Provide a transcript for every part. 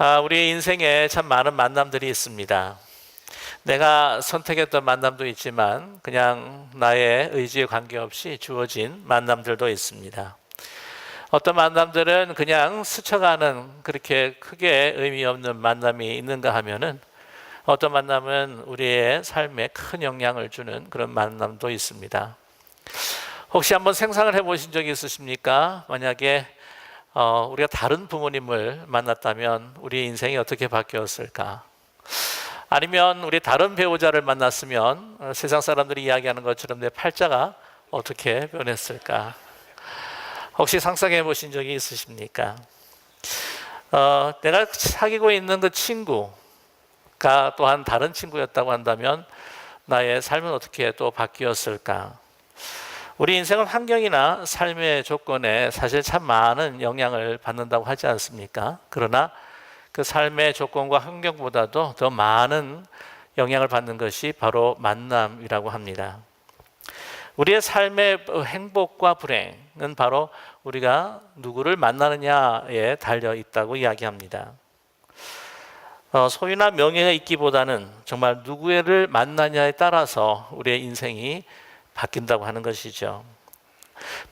아, 우리 인생에 참 많은 만남들이 있습니다. 내가 선택했던 만남도 있지만 그냥 나의 의지에 관계없이 주어진 만남들도 있습니다. 어떤 만남들은 그냥 스쳐가는 그렇게 크게 의미 없는 만남이 있는가 하면은 어떤 만남은 우리의 삶에 큰 영향을 주는 그런 만남도 있습니다. 혹시 한번 생각을 해보신 적이 있으십니까? 만약에 어, 우리가 다른 부모님을 만났다면 우리 인생이 어떻게 바뀌었을까? 아니면 우리 다른 배우자를 만났으면 어, 세상 사람들이 이야기하는 것처럼 내 팔자가 어떻게 변했을까? 혹시 상상해 보신 적이 있으십니까? 어, 내가 사귀고 있는 그 친구가 또한 다른 친구였다고 한다면 나의 삶은 어떻게 또 바뀌었을까? 우리 인생은 환경이나 삶의 조건에 사실 참 많은 영향을 받는다고 하지 않습니까? 그러나 그 삶의 조건과 환경보다도 더 많은 영향을 받는 것이 바로 만남이라고 합니다. 우리의 삶의 행복과 불행은 바로 우리가 누구를 만나느냐에 달려 있다고 이야기합니다. 어, 소유나 명예가 있기보다는 정말 누구를 만나냐에 따라서 우리의 인생이 바뀐다고 하는 것이죠.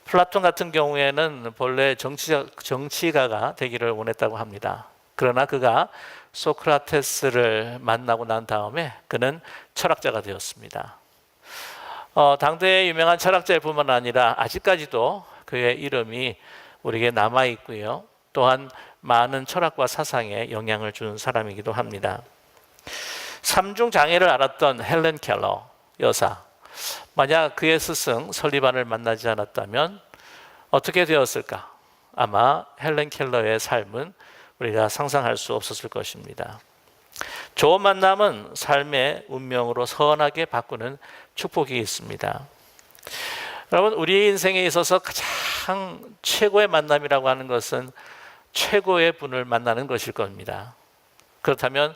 플라톤 같은 경우에는 본래 정치자, 정치가가 되기를 원했다고 합니다. 그러나 그가 소크라테스를 만나고 난 다음에 그는 철학자가 되었습니다. 어, 당대의 유명한 철학자일 뿐만 아니라 아직까지도 그의 이름이 우리에게 남아 있고요. 또한 많은 철학과 사상에 영향을 주는 사람이기도 합니다. 삼중 장애를 알았던 헬렌 켈러 여사. 만약 그의 스승 설리반을 만나지 않았다면 어떻게 되었을까? 아마 헬렌 켈러의 삶은 우리가 상상할 수 없었을 것입니다. 좋은 만남은 삶의 운명으로 선하게 바꾸는 축복이 있습니다. 여러분, 우리 인생에 있어서 가장 최고의 만남이라고 하는 것은 최고의 분을 만나는 것일 겁니다. 그렇다면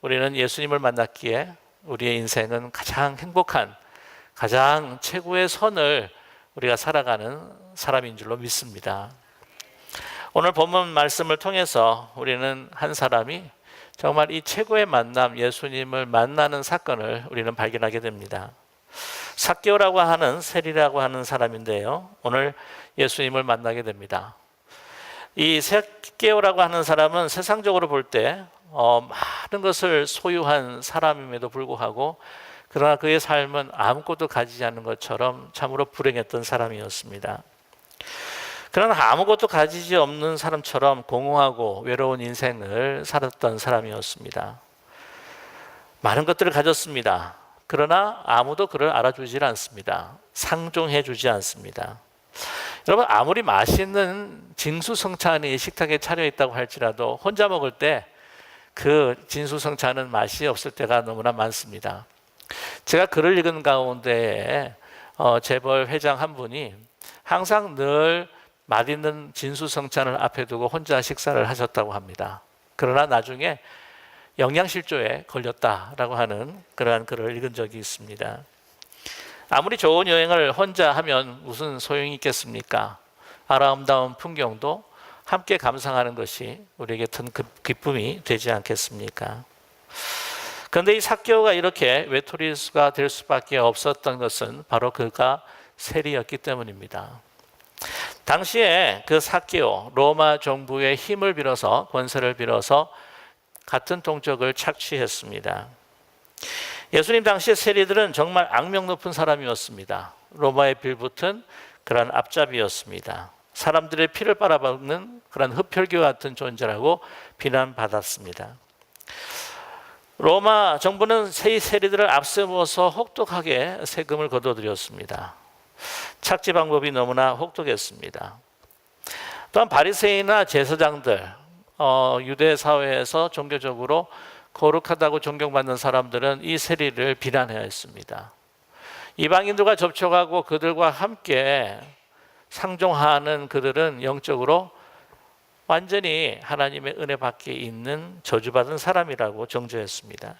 우리는 예수님을 만났기에 우리의 인생은 가장 행복한, 가장 최고의 선을 우리가 살아가는 사람인 줄로 믿습니다. 오늘 본문 말씀을 통해서 우리는 한 사람이 정말 이 최고의 만남, 예수님을 만나는 사건을 우리는 발견하게 됩니다. 사개오라고 하는 세리라고 하는 사람인데요. 오늘 예수님을 만나게 됩니다. 이 사개오라고 하는 사람은 세상적으로 볼때 어, 많은 것을 소유한 사람임에도 불구하고 그러나 그의 삶은 아무것도 가지지 않은 것처럼 참으로 불행했던 사람이었습니다. 그러나 아무것도 가지지 없는 사람처럼 공허하고 외로운 인생을 살았던 사람이었습니다. 많은 것들을 가졌습니다. 그러나 아무도 그를 알아주질 않습니다. 상종해 주지 않습니다. 여러분 아무리 맛있는 진수성찬이 식탁에 차려 있다고 할지라도 혼자 먹을 때 그 진수성찬은 맛이 없을 때가 너무나 많습니다. 제가 글을 읽은 가운데 어, 재벌 회장 한 분이 항상 늘 맛있는 진수성찬을 앞에 두고 혼자 식사를 하셨다고 합니다. 그러나 나중에 영양실조에 걸렸다라고 하는 그러한 글을 읽은 적이 있습니다. 아무리 좋은 여행을 혼자 하면 무슨 소용이 있겠습니까? 아름다운 풍경도 함께 감상하는 것이 우리에게 큰 기쁨이 되지 않겠습니까? 그런데 이 사개오가 이렇게 외톨이수가 될 수밖에 없었던 것은 바로 그가 세리였기 때문입니다. 당시에 그 사개오 로마 정부의 힘을 빌어서 권세를 빌어서 같은 동족을 착취했습니다. 예수님 당시의 세리들은 정말 악명 높은 사람이었습니다. 로마에 빌붙은 그런 앞잡이였습니다. 사람들의 피를 빨아먹는 그런 흡혈귀 같은 존재라고 비난받았습니다. 로마 정부는 세 세리들을 앞세워서 혹독하게 세금을 거둬들였습니다. 착지 방법이 너무나 혹독했습니다. 또한 바리새인이나 제사장들, 어, 유대 사회에서 종교적으로 거룩하다고 존경받는 사람들은 이 세리를 비난해야 했습니다. 이방인들과 접촉하고 그들과 함께 상종하는 그들은 영적으로 완전히 하나님의 은혜 밖에 있는 저주받은 사람이라고 정죄했습니다.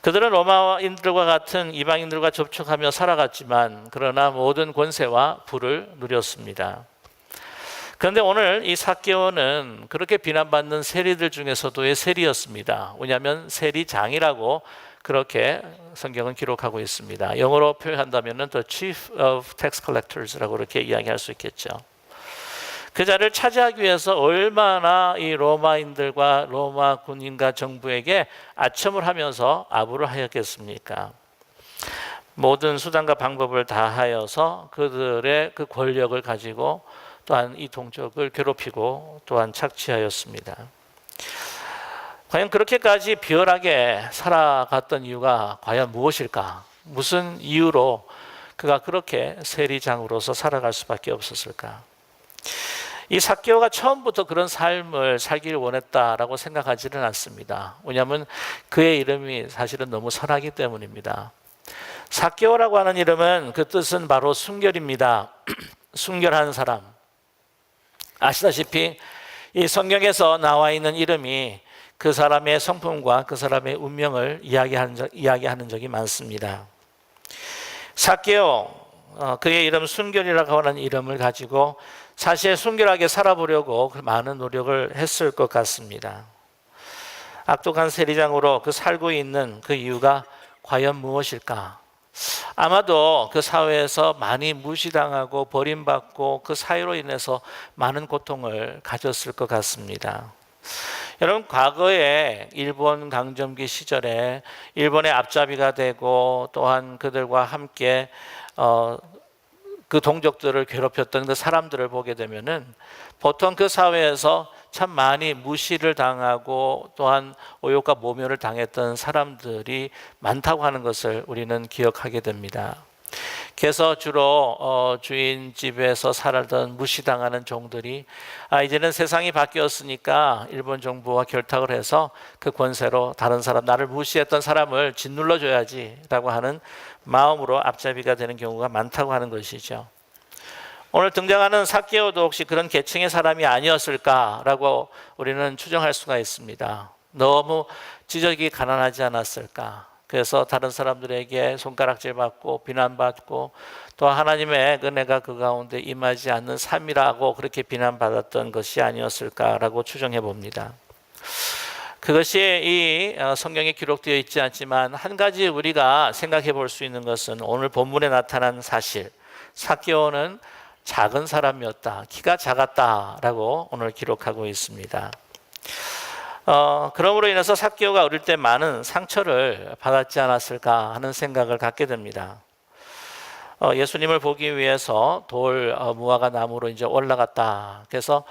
그들은 로마인들과 같은 이방인들과 접촉하며 살아갔지만 그러나 모든 권세와 부를 누렸습니다. 그런데 오늘 이 사개오는 그렇게 비난받는 세리들 중에서도의 세리였습니다. 왜냐하면 세리장이라고 그렇게 성경은 기록하고 있습니다. 영어로 표현한다면 the chief of tax collectors라고 그렇게 이야기할 수 있겠죠. 그 자리를 차지하기 위해서 얼마나 이 로마인들과 로마 군인과 정부에게 아첨을 하면서 아부를 하였겠습니까? 모든 수단과 방법을 다하여서 그들의 그 권력을 가지고 또한 이 동족을 괴롭히고 또한 착취하였습니다. 과연 그렇게까지 비열하게 살아갔던 이유가 과연 무엇일까? 무슨 이유로 그가 그렇게 세리장으로서 살아갈 수밖에 없었을까? 이 사개오가 처음부터 그런 삶을 살기를 원했다라고 생각하지는 않습니다. 왜냐하면 그의 이름이 사실은 너무 선하기 때문입니다. 사개오라고 하는 이름은 그 뜻은 바로 순결입니다. 순결한 사람. 아시다시피 이 성경에서 나와 있는 이름이 그 사람의 성품과 그 사람의 운명을 이야기하는, 적, 이야기하는 적이 많습니다. 사개오 어, 그의 이름 순결이라고 하는 이름을 가지고 사실 순결하게 살아보려고 그 많은 노력을 했을 것 같습니다. 악독한 세리장으로 그 살고 있는 그 이유가 과연 무엇일까? 아마도 그 사회에서 많이 무시당하고 버림받고 그 사회로 인해서 많은 고통을 가졌을 것 같습니다. 여러분 과거에 일본 강점기 시절에 일본의 앞잡이가 되고 또한 그들과 함께 어, 그 동족들을 괴롭혔던 그 사람들을 보게 되면은 보통 그 사회에서 참 많이 무시를 당하고 또한 오욕과 모멸을 당했던 사람들이 많다고 하는 것을 우리는 기억하게 됩니다. 그래서 주로 어, 주인 집에서 살던 무시당하는 종들이 아 이제는 세상이 바뀌었으니까 일본 정부와 결탁을 해서 그 권세로 다른 사람 나를 무시했던 사람을 짓눌러 줘야지라고 하는 마음으로 앞잡이가 되는 경우가 많다고 하는 것이죠. 오늘 등장하는 사케오도 혹시 그런 계층의 사람이 아니었을까라고 우리는 추정할 수가 있습니다. 너무 지적이 가난하지 않았을까? 그래서 다른 사람들에게 손가락질 받고 비난받고 또 하나님의 은혜가 그 가운데 임하지 않는 삶이라고 그렇게 비난받았던 것이 아니었을까라고 추정해 봅니다. 그것이 이 어, 성경에 기록되어 있지 않지만 한 가지 우리가 생각해 볼 수 있는 것은 오늘 본문에 나타난 사실 사케오는 작은 사람이었다. 키가 작았다라고 오늘 기록하고 있습니다. 어, 그러므로 인해서 사개오가 어릴 때 많은 상처를 받았지 않았을까 하는 생각을 갖게 됩니다. 어, 예수님을 보기 위해서 돌 어, 무화과 나무로 이제 올라갔다. 그래서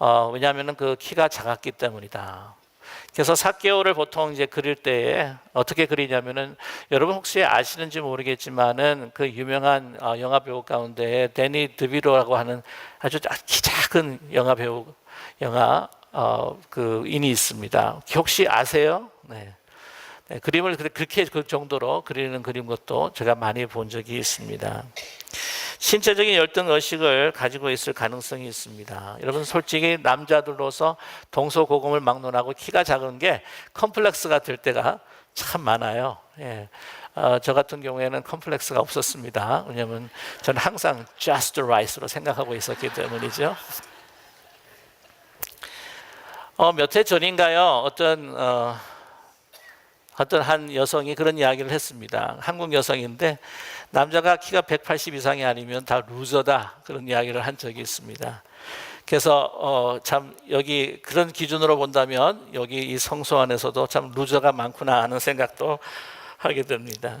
어, 왜냐하면 그 키가 작았기 때문이다. 그래서 사개오를 보통 이제 그릴 때에 어떻게 그리냐면은 여러분 혹시 아시는지 모르겠지만은 그 유명한 어, 영화 배우 가운데 데니 드비로라고 하는 아주 키 작은 영화 배우 영화 어, 그 인이 있습니다. 혹시 아세요? 네. 네, 그림을 그렇게 그 정도로 그리는 그림 것도 제가 많이 본 적이 있습니다. 신체적인 열등 의식을 가지고 있을 가능성이 있습니다. 여러분 솔직히 남자들로서 동서고금을 막론하고 키가 작은 게 컴플렉스가 될 때가 참 많아요. 예. 어, 저 같은 경우에는 컴플렉스가 없었습니다. 왜냐하면 저는 항상 just right로 생각하고 있었기 때문이죠. 어, 몇 해 전인가요? 어떤 어, 어떤 한 여성이 그런 이야기를 했습니다. 한국 여성인데 남자가 키가 180 이상이 아니면 다 루저다 그런 이야기를 한 적이 있습니다. 그래서 어, 참 여기 그런 기준으로 본다면 여기 이 성소 안에서도 참 루저가 많구나 하는 생각도 하게 됩니다.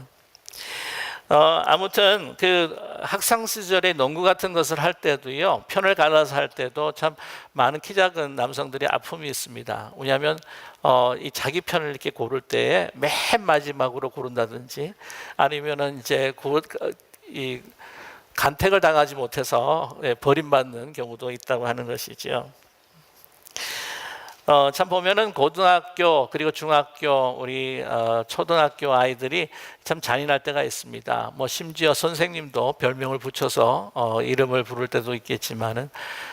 어, 아무튼 그 학창 시절에 농구 같은 것을 할 때도요 편을 갈아서 할 때도 참 많은 키 작은 남성들이 아픔이 있습니다. 왜냐하면 어, 이 자기 편을 이렇게 고를 때에 맨 마지막으로 고른다든지 아니면은 이제 고, 이 간택을 당하지 못해서 예, 버림받는 경우도 있다고 하는 것이죠. 어, 참 보면은 고등학교 그리고 중학교 우리 어, 초등학교 아이들이 참 잔인할 때가 있습니다. 뭐 심지어 선생님도 별명을 붙여서 어, 이름을 부를 때도 있겠지만은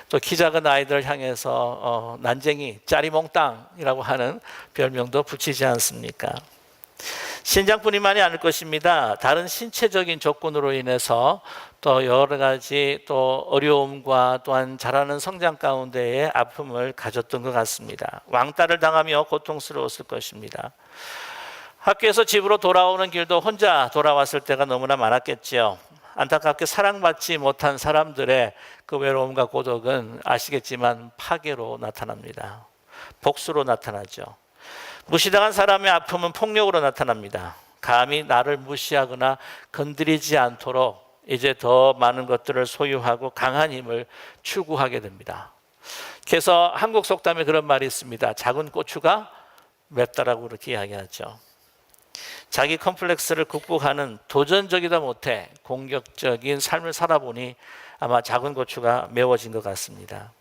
또 키 작은 아이들 향해서 어, 난쟁이 짜리몽땅이라고 하는 별명도 붙이지 않습니까? 신장뿐이만이 아닐 것입니다. 다른 신체적인 조건으로 인해서 또 여러 가지 또 어려움과 또한 자라는 성장 가운데에 아픔을 가졌던 것 같습니다. 왕따를 당하며 고통스러웠을 것입니다. 학교에서 집으로 돌아오는 길도 혼자 돌아왔을 때가 너무나 많았겠지요. 안타깝게 사랑받지 못한 사람들의 그 외로움과 고독은 아시겠지만 파괴로 나타납니다. 복수로 나타나죠. 무시당한 사람의 아픔은 폭력으로 나타납니다. 감히 나를 무시하거나 건드리지 않도록 이제 더 많은 것들을 소유하고 강한 힘을 추구하게 됩니다. 그래서 한국 속담에 그런 말이 있습니다. 작은 고추가 맵다라고 그렇게 이야기하죠. 자기 컴플렉스를 극복하는 도전적이다 못해 공격적인 삶을 살아보니 아마 작은 고추가 매워진 것 같습니다.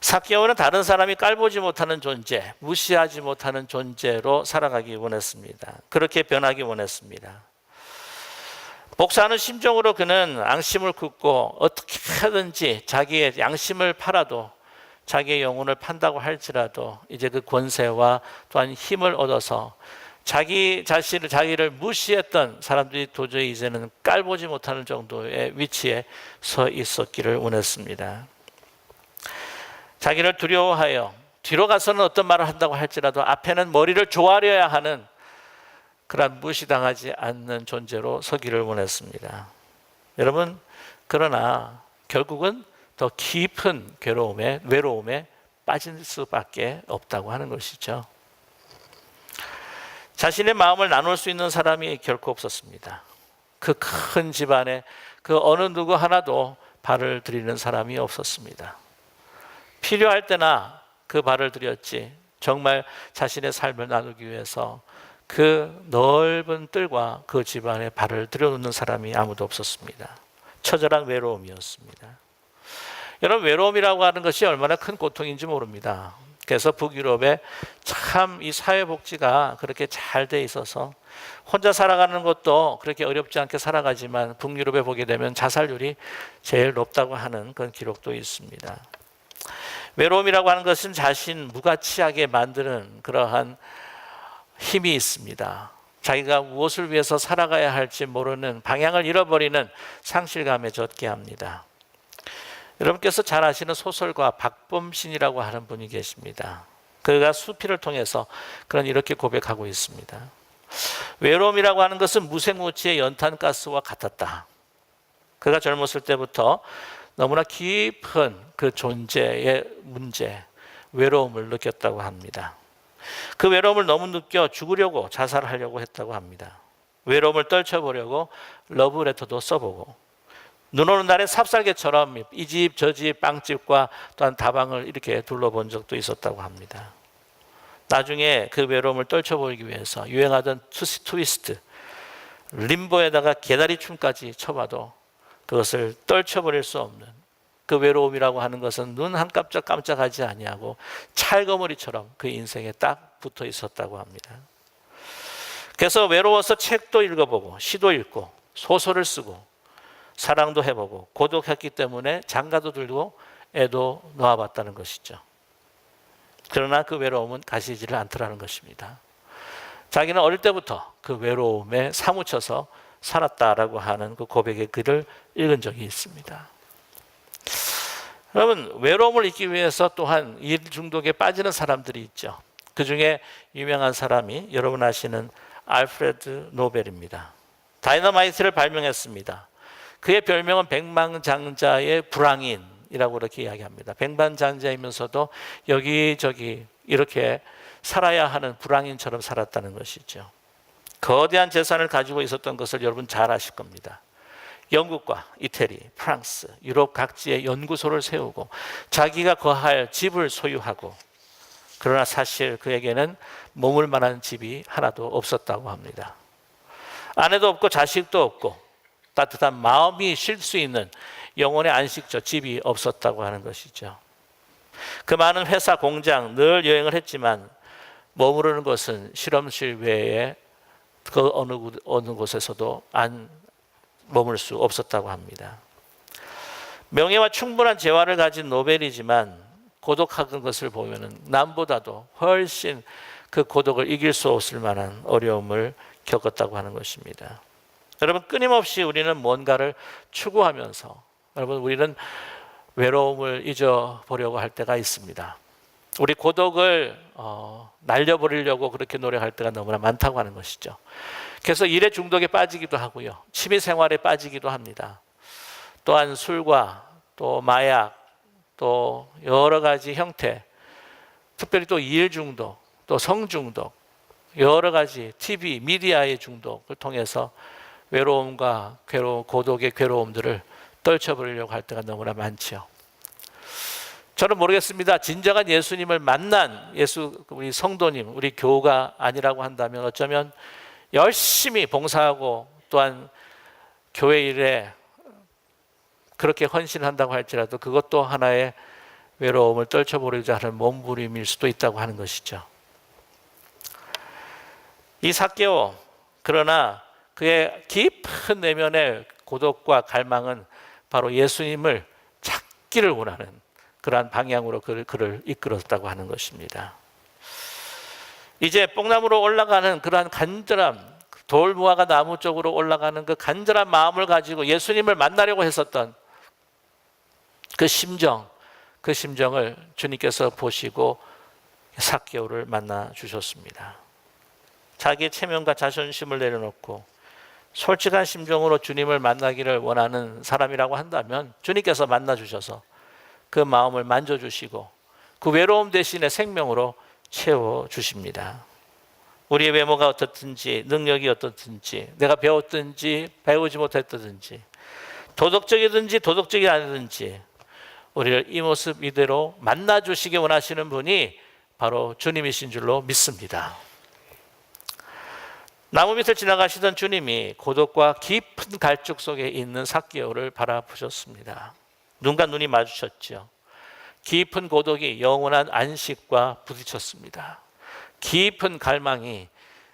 사케오는 다른 사람이 깔보지 못하는 존재, 무시하지 못하는 존재로 살아가기 원했습니다. 그렇게 변하기 원했습니다. 복사하는 심정으로 그는 앙심을 긋고 어떻게 하든지 자기의 양심을 팔아도 자기의 영혼을 판다고 할지라도 이제 그 권세와 또한 힘을 얻어서 자기 자신을 자기를 무시했던 사람들이 도저히 이제는 깔보지 못하는 정도의 위치에 서 있었기를 원했습니다. 자기를 두려워하여 뒤로 가서는 어떤 말을 한다고 할지라도 앞에는 머리를 조아려야 하는 그러한 무시당하지 않는 존재로 서기를 원했습니다. 여러분 그러나 결국은 더 깊은 괴로움에 외로움에 빠질 수밖에 없다고 하는 것이죠. 자신의 마음을 나눌 수 있는 사람이 결코 없었습니다. 그 큰 집안에 그 어느 누구 하나도 발을 들이는 사람이 없었습니다. 필요할 때나 그 발을 들였지 정말 자신의 삶을 나누기 위해서 그 넓은 뜰과 그 집안에 발을 들여놓는 사람이 아무도 없었습니다. 처절한 외로움이었습니다. 여러분 외로움이라고 하는 것이 얼마나 큰 고통인지 모릅니다. 그래서 북유럽에 참 이 사회복지가 그렇게 잘 돼 있어서 혼자 살아가는 것도 그렇게 어렵지 않게 살아가지만 북유럽에 보게 되면 자살률이 제일 높다고 하는 그런 기록도 있습니다. 외로움이라고 하는 것은 자신 무가치하게 만드는 그러한 힘이 있습니다. 자기가 무엇을 위해서 살아가야 할지 모르는 방향을 잃어버리는 상실감에 젖게 합니다. 여러분께서 잘 아시는 소설가 박범신이라고 하는 분이 계십니다. 그가 수필을 통해서 그런 이렇게 고백하고 있습니다. 외로움이라고 하는 것은 무생무치의 연탄가스와 같았다. 그가 젊었을 때부터 너무나 깊은 그 존재의 문제, 외로움을 느꼈다고 합니다. 그 외로움을 너무 느껴 죽으려고 자살하려고 했다고 합니다. 외로움을 떨쳐보려고 러브레터도 써보고 눈 오는 날에 삽살개처럼 이 집 저 집 빵집과 또한 다방을 이렇게 둘러본 적도 있었다고 합니다. 나중에 그 외로움을 떨쳐보기 위해서 유행하던 트위스트, 림보에다가 개다리 춤까지 쳐봐도 그것을 떨쳐버릴 수 없는 그 외로움이라고 하는 것은 눈 한 깜짝 깜짝하지 아니하고 찰거머리처럼 그 인생에 딱 붙어 있었다고 합니다. 그래서 외로워서 책도 읽어보고 시도 읽고 소설을 쓰고 사랑도 해보고 고독했기 때문에 장가도 들고 애도 놓아봤다는 것이죠. 그러나 그 외로움은 가시지를 않더라는 것입니다. 자기는 어릴 때부터 그 외로움에 사무쳐서 살았다라고 하는 그 고백의 글을 읽은 적이 있습니다. 여러분 외로움을 잊기 위해서 또한 일 중독에 빠지는 사람들이 있죠. 그 중에 유명한 사람이 여러분 아시는 알프레드 노벨입니다. 다이너마이트를 발명했습니다. 그의 별명은 백망장자의 불황인이라고 그렇게 이야기합니다. 백만장자이면서도 여기저기 이렇게 살아야 하는 불황인처럼 살았다는 것이죠. 거대한 재산을 가지고 있었던 것을 여러분 잘 아실 겁니다. 영국과 이태리, 프랑스, 유럽 각지에 연구소를 세우고 자기가 거할 집을 소유하고 그러나 사실 그에게는 머물 만한 집이 하나도 없었다고 합니다. 아내도 없고 자식도 없고 따뜻한 마음이 쉴 수 있는 영혼의 안식처 집이 없었다고 하는 것이죠. 그 많은 회사 공장 늘 여행을 했지만 머무르는 것은 실험실 외에 그 어느 어느 곳에서도 안 머물 수 없었다고 합니다. 명예와 충분한 재화를 가진 노벨이지만 고독한 것을 보면은 남보다도 훨씬 그 고독을 이길 수 없을 만한 어려움을 겪었다고 하는 것입니다. 여러분 끊임없이 우리는 뭔가를 추구하면서 여러분 우리는 외로움을 잊어보려고 할 때가 있습니다. 우리 고독을 어, 날려버리려고 그렇게 노력할 때가 너무나 많다고 하는 것이죠. 그래서 일의 중독에 빠지기도 하고요. 취미 생활에 빠지기도 합니다. 또한 술과 또 마약 또 여러 가지 형태 특별히 또 일 중독 또 성 중독 여러 가지 TV 미디어의 중독을 통해서 외로움과 괴로움 고독의 괴로움들을 떨쳐버리려고 할 때가 너무나 많지요. 저는 모르겠습니다. 진정한 예수님을 만난 예수 우리 성도님, 우리 교우가 아니라고 한다면 어쩌면 열심히 봉사하고 또한 교회 일에 그렇게 헌신한다고 할지라도 그것도 하나의 외로움을 떨쳐버리자 하는 몸부림일 수도 있다고 하는 것이죠. 이 사개오 그러나 그의 깊은 내면의 고독과 갈망은 바로 예수님을 찾기를 원하는 그러한 방향으로 그를, 그를 이끌었다고 하는 것입니다. 이제 뽕나무로 올라가는 그러한 간절함, 돌무화가 나무 쪽으로 올라가는 그 간절한 마음을 가지고 예수님을 만나려고 했었던 그 심정, 그 심정을 주님께서 보시고 사개오를 만나 주셨습니다. 자기의 체면과 자존심을 내려놓고 솔직한 심정으로 주님을 만나기를 원하는 사람이라고 한다면 주님께서 만나 주셔서 그 마음을 만져 주시고 그 외로움 대신에 생명으로 채워 주십니다. 우리의 외모가 어떻든지 능력이 어떻든지 내가 배웠든지 배우지 못했든지 도덕적이든지 도덕적이 아니든지 우리를 이 모습 이대로 만나 주시기 원하시는 분이 바로 주님이신 줄로 믿습니다. 나무 밑을 지나가시던 주님이 고독과 깊은 갈증 속에 있는 사개오를 바라보셨습니다. 눈과 눈이 마주쳤죠. 깊은 고독이 영원한 안식과 부딪혔습니다. 깊은 갈망이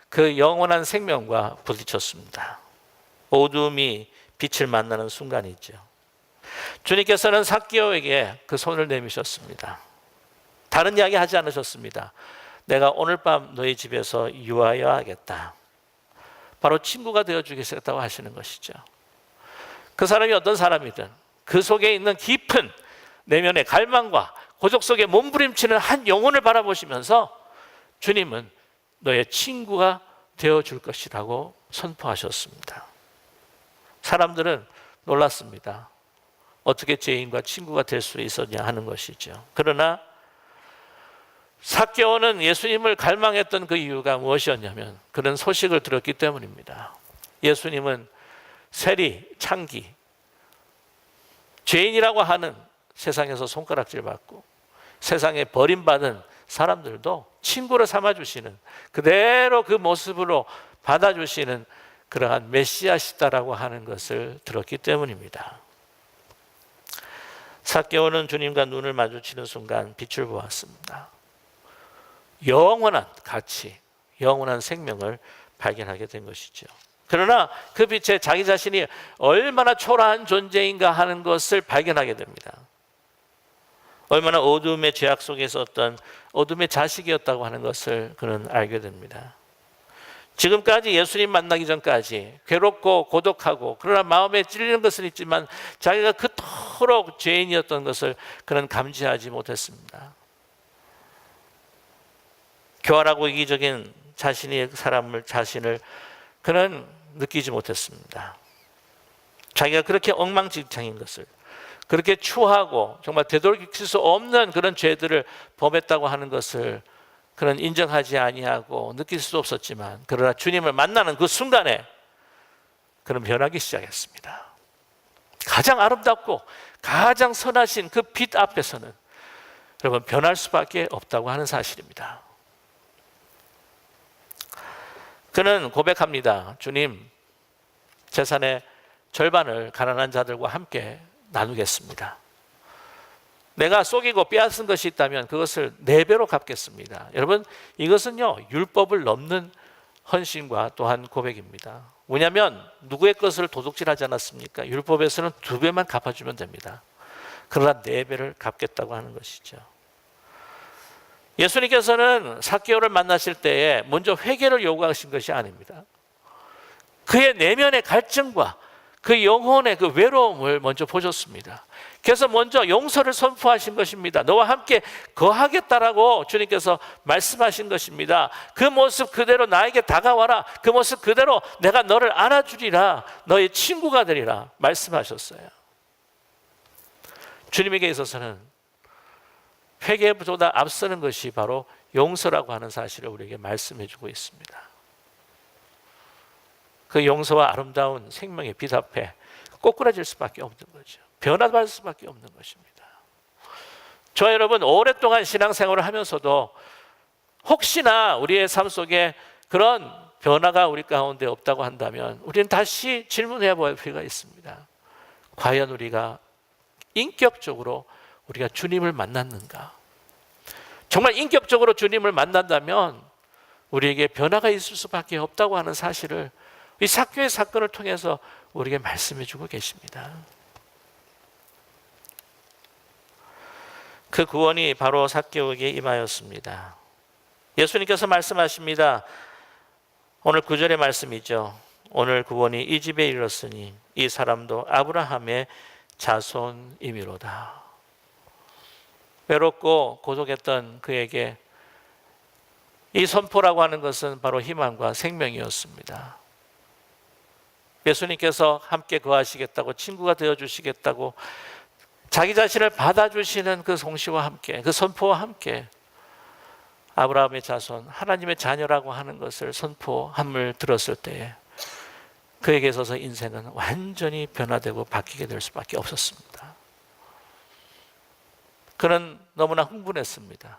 그 영원한 생명과 부딪혔습니다. 어둠이 빛을 만나는 순간이죠. 주님께서는 사개오에게 그 손을 내미셨습니다. 다른 이야기 하지 않으셨습니다. 내가 오늘 밤 너희 집에서 유하여 하겠다. 바로 친구가 되어 주겠다고 하시는 것이죠. 그 사람이 어떤 사람이든 그 속에 있는 깊은 내면의 갈망과 고적 속에 몸부림치는 한 영혼을 바라보시면서 주님은 너의 친구가 되어 줄 것이라고 선포하셨습니다. 사람들은 놀랐습니다. 어떻게 죄인과 친구가 될 수 있었냐 하는 것이죠. 그러나 사개오는 예수님을 갈망했던 그 이유가 무엇이었냐면 그런 소식을 들었기 때문입니다. 예수님은 세리, 창기, 죄인이라고 하는 세상에서 손가락질 받고 세상에 버림받은 사람들도 친구로 삼아주시는 그대로 그 모습으로 받아주시는 그러한 메시아시다라고 하는 것을 들었기 때문입니다. 사개오는 주님과 눈을 마주치는 순간 빛을 보았습니다. 영원한 가치, 영원한 생명을 발견하게 된 것이죠. 그러나 그 빛에 자기 자신이 얼마나 초라한 존재인가 하는 것을 발견하게 됩니다. 얼마나 어둠의 죄악 속에서 어떤 어둠의 자식이었다고 하는 것을 그는 알게 됩니다. 지금까지 예수님 만나기 전까지 괴롭고 고독하고 그러나 마음에 찔리는 것은 있지만 자기가 그토록 죄인이었던 것을 그는 감지하지 못했습니다. 교활하고 이기적인 자신의 사람을 자신을 그는 느끼지 못했습니다. 자기가 그렇게 엉망진창인 것을 그렇게 추하고 정말 되돌릴 수 없는 그런 죄들을 범했다고 하는 것을 그는 인정하지 아니하고 느낄 수 없었지만 그러나 주님을 만나는 그 순간에 그는 변하기 시작했습니다. 가장 아름답고 가장 선하신 그 빛 앞에서는 여러분 변할 수밖에 없다고 하는 사실입니다. 그는 고백합니다. 주님, 재산의 절반을 가난한 자들과 함께 나누겠습니다. 내가 속이고 빼앗은 것이 있다면 그것을 네 배로 갚겠습니다. 여러분, 이것은요, 율법을 넘는 헌신과 또한 고백입니다. 왜냐하면 누구의 것을 도둑질하지 않았습니까? 율법에서는 두 배만 갚아주면 됩니다. 그러나 네 배를 갚겠다고 하는 것이죠. 예수님께서는 사개오를 만나실 때에 먼저 회개를 요구하신 것이 아닙니다. 그의 내면의 갈증과 그 영혼의 그 외로움을 먼저 보셨습니다. 그래서 먼저 용서를 선포하신 것입니다. 너와 함께 거하겠다라고 주님께서 말씀하신 것입니다. 그 모습 그대로 나에게 다가와라. 그 모습 그대로 내가 너를 안아주리라. 너의 친구가 되리라. 말씀하셨어요. 주님에게 있어서는 회개보다 앞서는 것이 바로 용서라고 하는 사실을 우리에게 말씀해 주고 있습니다. 그 용서와 아름다운 생명의 빛 앞에 꼬꾸라질 수밖에 없는 거죠. 변화받을 수밖에 없는 것입니다. 저 여러분 오랫동안 신앙생활을 하면서도 혹시나 우리의 삶 속에 그런 변화가 우리 가운데 없다고 한다면 우리는 다시 질문해 볼 필요가 있습니다. 과연 우리가 인격적으로 우리가 주님을 만났는가? 정말 인격적으로 주님을 만난다면 우리에게 변화가 있을 수밖에 없다고 하는 사실을 이 사교의 사건을 통해서 우리에게 말씀해 주고 계십니다. 그 구원이 바로 사교에게 임하였습니다. 예수님께서 말씀하십니다. 오늘 구절의 말씀이죠. 오늘 구원이 이 집에 이르렀으니 이 사람도 아브라함의 자손이미로다. 외롭고 고독했던 그에게 이 선포라고 하는 것은 바로 희망과 생명이었습니다. 예수님께서 함께 거하시겠다고 친구가 되어 주시겠다고 자기 자신을 받아주시는 그 성시와 함께 그 선포와 함께 아브라함의 자손 하나님의 자녀라고 하는 것을 선포함을 들었을 때에 그에게 있어서 인생은 완전히 변화되고 바뀌게 될 수밖에 없었습니다. 그는 너무나 흥분했습니다.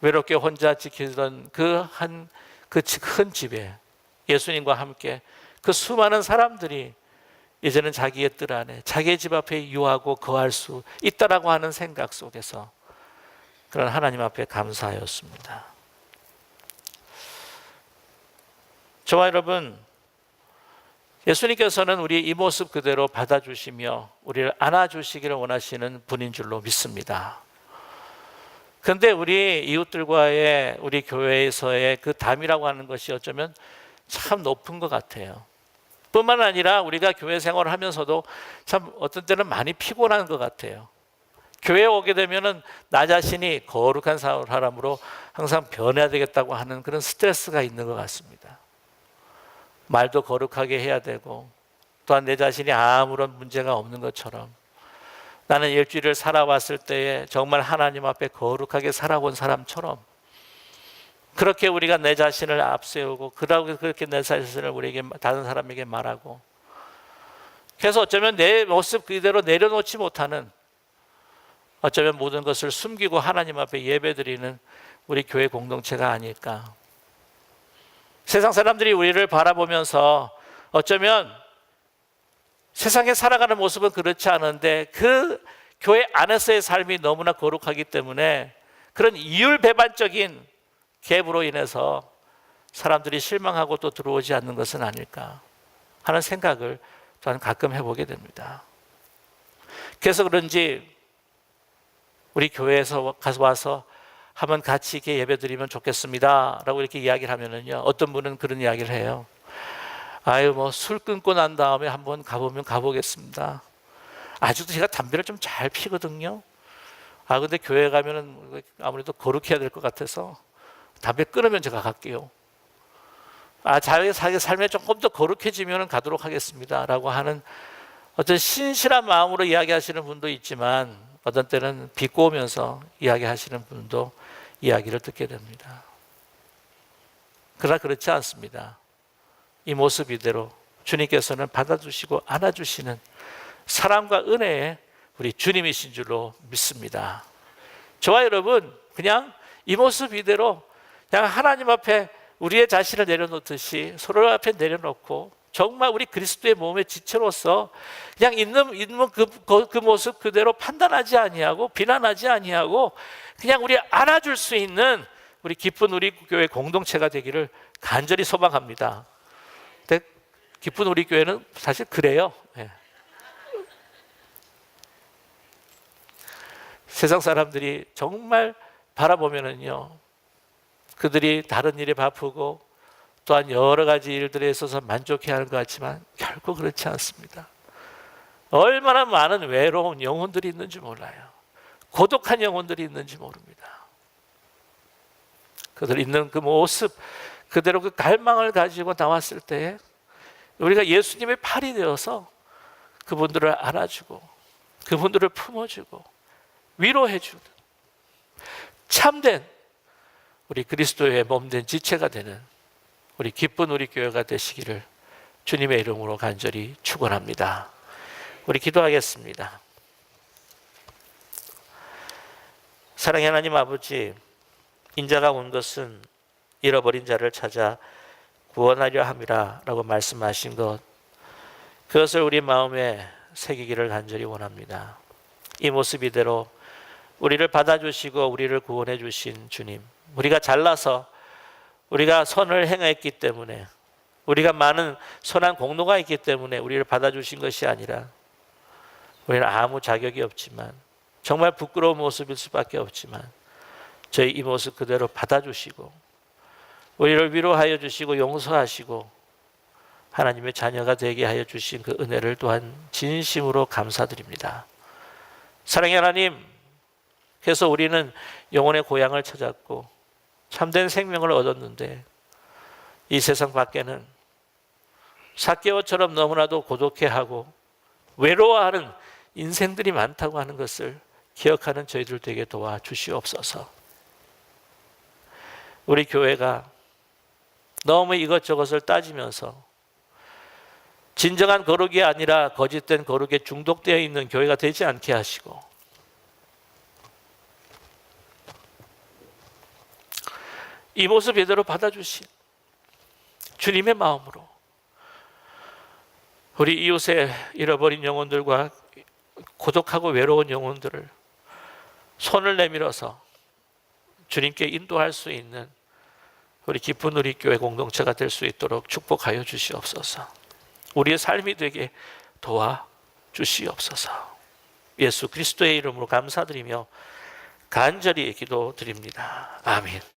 외롭게 혼자 지키던 그 한 그 큰 집에 예수님과 함께 그 수많은 사람들이 이제는 자기의 뜰 안에 자기의 집 앞에 유하고 거할 수 있다라고 하는 생각 속에서 그런 하나님 앞에 감사하였습니다. 저와 여러분 예수님께서는 우리 이 모습 그대로 받아주시며 우리를 안아주시기를 원하시는 분인 줄로 믿습니다. 근데 우리 이웃들과의 우리 교회에서의 그 담이라고 하는 것이 어쩌면 참 높은 것 같아요. 뿐만 아니라 우리가 교회 생활을 하면서도 참 어떤 때는 많이 피곤한 것 같아요. 교회에 오게 되면은 나 자신이 거룩한 사람으로 항상 변해야 되겠다고 하는 그런 스트레스가 있는 것 같습니다. 말도 거룩하게 해야 되고 또한 내 자신이 아무런 문제가 없는 것처럼 나는 일주일을 살아왔을 때에 정말 하나님 앞에 거룩하게 살아온 사람처럼 그렇게 우리가 내 자신을 앞세우고 그러고 그렇게 내 자신을 우리에게 다른 사람에게 말하고 그래서 어쩌면 내 모습 그대로 내려놓지 못하는 어쩌면 모든 것을 숨기고 하나님 앞에 예배드리는 우리 교회 공동체가 아닐까. 세상 사람들이 우리를 바라보면서 어쩌면 세상에 살아가는 모습은 그렇지 않은데 그 교회 안에서의 삶이 너무나 거룩하기 때문에 그런 이율배반적인 갭으로 인해서 사람들이 실망하고 또 들어오지 않는 것은 아닐까 하는 생각을 저는 가끔 해보게 됩니다. 그래서 그런지 우리 교회에서 가서 와서 한번 같이 이렇게 예배 드리면 좋겠습니다. 라고 이렇게 이야기를 하면은요. 어떤 분은 그런 이야기를 해요. 아유, 뭐 술 끊고 난 다음에 한번 가보면 가보겠습니다. 아직도 제가 담배를 좀 잘 피거든요. 아, 근데 교회 가면은 아무래도 거룩해야 될 것 같아서 담배 끊으면 제가 갈게요. 아, 자기 삶에 조금 더 거룩해지면 가도록 하겠습니다. 라고 하는 어떤 신실한 마음으로 이야기하시는 분도 있지만 어떤 때는 비꼬면서 이야기하시는 분도 이야기를 듣게 됩니다. 그러나 그렇지 않습니다. 이 모습 이대로 주님께서는 받아주시고 안아주시는 사랑과 은혜의 우리 주님이신 줄로 믿습니다. 저와 여러분, 그냥 이 모습 이대로 그냥 하나님 앞에 우리의 자신을 내려놓듯이 서로 앞에 내려놓고 정말 우리 그리스도의 몸의 지체로서 그냥 있는 있는 그, 그, 그 모습 그대로 판단하지 아니하고 비난하지 아니하고 그냥 우리 안아줄 수 있는 우리 기쁜 우리 교회 공동체가 되기를 간절히 소망합니다. 근데 기쁜 우리 교회는 사실 그래요. 예. 세상 사람들이 정말 바라보면은요, 그들이 다른 일에 바쁘고 또한 여러 가지 일들에 있어서 만족해 하는 것 같지만 결코 그렇지 않습니다. 얼마나 많은 외로운 영혼들이 있는지 몰라요. 고독한 영혼들이 있는지 모릅니다. 그들 있는 그 모습, 그대로 그 갈망을 가지고 나왔을 때 우리가 예수님의 팔이 되어서 그분들을 안아주고 그분들을 품어주고 위로해주는 참된 우리 그리스도의 몸된 지체가 되는 우리 기쁜 우리 교회가 되시기를 주님의 이름으로 간절히 축원합니다. 우리 기도하겠습니다. 사랑의 하나님 아버지, 인자가 온 것은 잃어버린 자를 찾아 구원하려 함이라라고 말씀하신 것 그것을 우리 마음에 새기기를 간절히 원합니다. 이 모습 이대로 우리를 받아주시고 우리를 구원해 주신 주님 우리가 잘나서 우리가 선을 행했기 때문에 우리가 많은 선한 공로가 있기 때문에 우리를 받아주신 것이 아니라 우리는 아무 자격이 없지만 정말 부끄러운 모습일 수밖에 없지만 저희 이 모습 그대로 받아주시고 우리를 위로하여 주시고 용서하시고 하나님의 자녀가 되게 하여 주신 그 은혜를 또한 진심으로 감사드립니다. 사랑의 하나님, 그래서 우리는 영혼의 고향을 찾았고 참된 생명을 얻었는데 이 세상 밖에는 사개오처럼 너무나도 고독해하고 외로워하는 인생들이 많다고 하는 것을 기억하는 저희들 되게 도와 주시옵소서. 우리 교회가 너무 이것저것을 따지면서 진정한 거룩이 아니라 거짓된 거룩에 중독되어 있는 교회가 되지 않게 하시고 이 모습 이대로 받아주신 주님의 마음으로 우리 이웃의 잃어버린 영혼들과 고독하고 외로운 영혼들을 손을 내밀어서 주님께 인도할 수 있는 우리 기쁜 우리 교회 공동체가 될 수 있도록 축복하여 주시옵소서. 우리의 삶이 되게 도와 주시옵소서. 예수 그리스도의 이름으로 감사드리며 간절히 기도드립니다. 아멘.